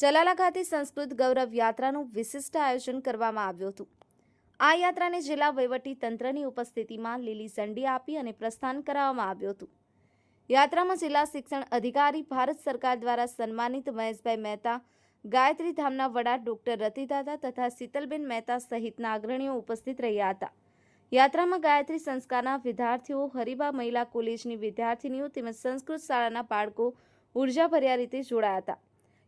ચલાલા ખાતે સંસ્કૃત ગૌરવ યાત્રાનું વિશિષ્ટ આયોજન કરવામાં આવ્યું હતું. આ યાત્રાને જિલ્લા વહીવટી તંત્રની ઉપસ્થિતિમાં લીલી ઝંડી આપી અને પ્રસ્થાન કરાવવામાં આવ્યું હતું. યાત્રામાં જિલ્લા શિક્ષણ અધિકારી, ભારત સરકાર દ્વારા સન્માનિત મહેશભાઈ મહેતા, ગાયત્રી ધામના વડા ડોક્ટર રતિદાદા તથા શીતલબેન મહેતા સહિતના અગ્રણીઓ ઉપસ્થિત રહ્યા હતા. યાત્રામાં ગાયત્રી સંસ્કારના વિદ્યાર્થીઓ, હરિબા મહિલા કોલેજની વિદ્યાર્થીનીઓ તેમજ સંસ્કૃત શાળાના બાળકો ઉર્જાભર્યા રીતે જોડાયા હતા.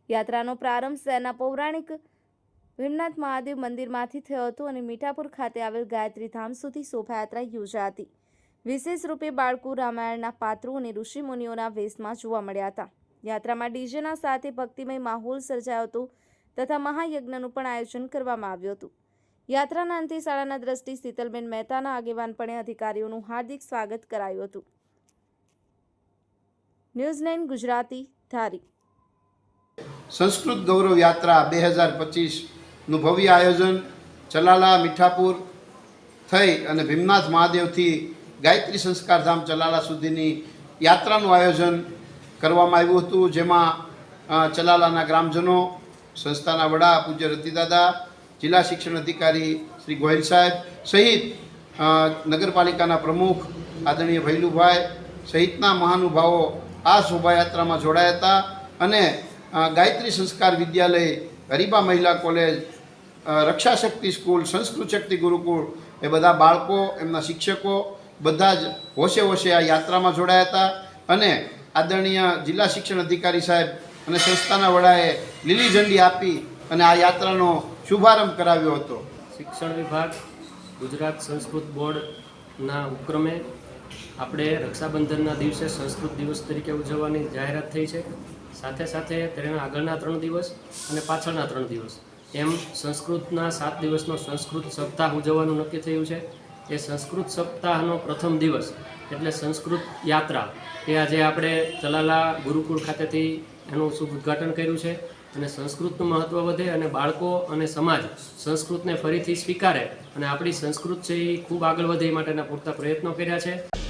યાત્રાનો પ્રારંભ શહેરના પૌરાણિક ભીમનાથ મહાદેવ મંદિરમાંથી થયો હતો અને મીઠાપુર ખાતે આવેલ ગાયત્રી ધામ સુધી શોભાયાત્રા યોજાઈ હતી વિશેષ રૂપે બાળકો રામાયણના પાત્રો અને ઋષિમુનિઓના વેશમાં જોવા મળ્યા હતા. યાત્રામાં ડીજેના સાથે ભક્તિમય માહોલ સર્જાયો હતો તથા મહાયજ્ઞનું પણ આયોજન કરવામાં આવ્યું હતું. યાત્રાના અંતે શાળાના દ્રષ્ટિ શીતલબેન મહેતાના આગેવાનપણે અધિકારીઓનું હાર્દિક સ્વાગત કરાયું હતું. News nine Gujarati, Dhari. Sanskrit ગૌરવ યાત્રા બે હજાર પચીસનું ભવ્ય આયોજન ચલાલા મીઠાપુર થઈ અને ભીમનાથ મહાદેવથી ગાયત્રી સંસ્કારધામ ચલાલા સુધીની યાત્રાનું આયોજન કરવામાં આવ્યું હતું, જેમાં ચલાલાના ગ્રામજનો, સંસ્થાના વડા, પૂજ્ય રતિદાદા જિલ્લા શિક્ષણ અધિકારી શ્રી ગોહિલ સાહેબ, સહિત નગરપાલિકાના પ્રમુખ આદરણીય ભૈલુભાઈ સહિતના મહાનુભાવો આ શોભાયાત્રામાં જોડાયા હતા અને ગાયત્રી સંસ્કાર વિદ્યાલય, હરિબા મહિલા કોલેજ રક્ષા શક્તિ સ્કૂલ, સંસ્કૃત શક્તિ ગુરુકુળ એ બધા બાળકો, એમના શિક્ષકો બધા જ હોશે હોશે આ યાત્રામાં જોડાયા હતા અને આદરણીય જિલ્લા શિક્ષણ અધિકારી સાહેબ અને સંસ્થાના વડાએ લીલી ઝંડી આપી અને આ યાત્રાનો શુભારંભ કરાવ્યો હતો. શિક્ષણ વિભાગ, ગુજરાત સંસ્કૃત બોર્ડના ઉપક્રમે આપણે રક્ષાબંધનના દિવસે સંસ્કૃત દિવસ તરીકે ઉજવવાની જાહેરાત થઈ છે. સાથે સાથે તેના આગળના ત્રણ દિવસ અને પાછળના ત્રણ દિવસ. એમ સંસ્કૃતના સાત દિવસનો સંસ્કૃત સપ્તાહ ઉજવવાનું નક્કી થયું છે. એ સંસ્કૃત સપ્તાહનો પ્રથમ દિવસ એટલે સંસ્કૃત યાત્રા. એ આજે આપણે ચલાલા ગુરુકુળ ખાતેથી એનું શુભ ઉદ્ઘાટન કર્યું છે. અને સંસ્કૃતનું મહત્ત્વ વધે અને બાળકો અને સમાજ સંસ્કૃતને ફરીથી સ્વીકારે અને આપણી સંસ્કૃત છે એ ખૂબ આગળ વધે એ માટેના પૂરતા પ્રયત્નો કર્યા છે.